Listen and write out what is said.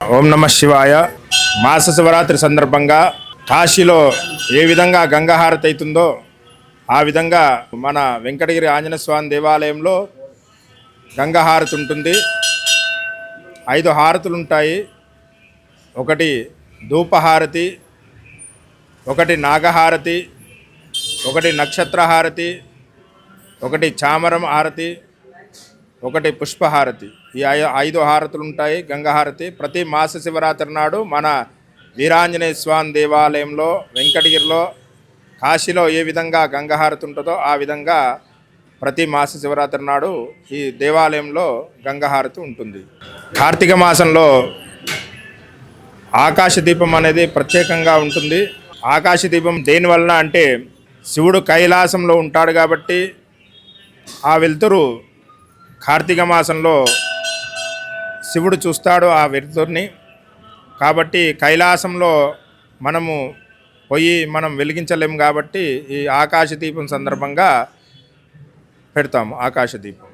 ఓం నమ శివాయ. మాస శివరాత్రి సందర్భంగా కాశీలో ఏ విధంగా గంగాహారతి అవుతుందో ఆ విధంగా మన వెంకటగిరి ఆంజనేయ స్వామి దేవాలయంలో గంగాహారతి ఉంటుంది. ఐదు హారతులు ఉంటాయి. ఒకటి ధూపహారతి ఒకటి నాగహారతి ఒకటి నక్షత్రహారతి ఒకటి చామరం హారతి ఒకటి పుష్పహారతి. ఈ ఐ- ఐదు హారతులు ఉంటాయి. గంగాహారతి. ప్రతి మాస శివరాత్రి నాడు మన వీరాంజనేయ స్వామి దేవాలయంలో వెంకటగిరిలో కాశీలో ఏ విధంగా గంగాహారతి ఉంటుందో ఆ విధంగా ప్రతి మాస శివరాత్రి నాడు ఈ దేవాలయంలో గంగాహారతి ఉంటుంది. కార్తీక మాసంలో ఆకాశ దీపం అనేది ప్రత్యేకంగా ఉంటుంది. ఆకాశ దీపం దేనివలన అంటే శివుడు కైలాసంలో ఉంటాడు కాబట్టి ఆ వెలుతురు కార్తీక మాసంలో శివుడు చూస్తాడు ఆ వెలుతురిని కాబట్టి కైలాసంలో మనము పోయి మనం వెలిగించలేము కాబట్టి ఈ ఆకాశ దీపం సందర్భంగా పెడతాము ఆకాశ దీపం.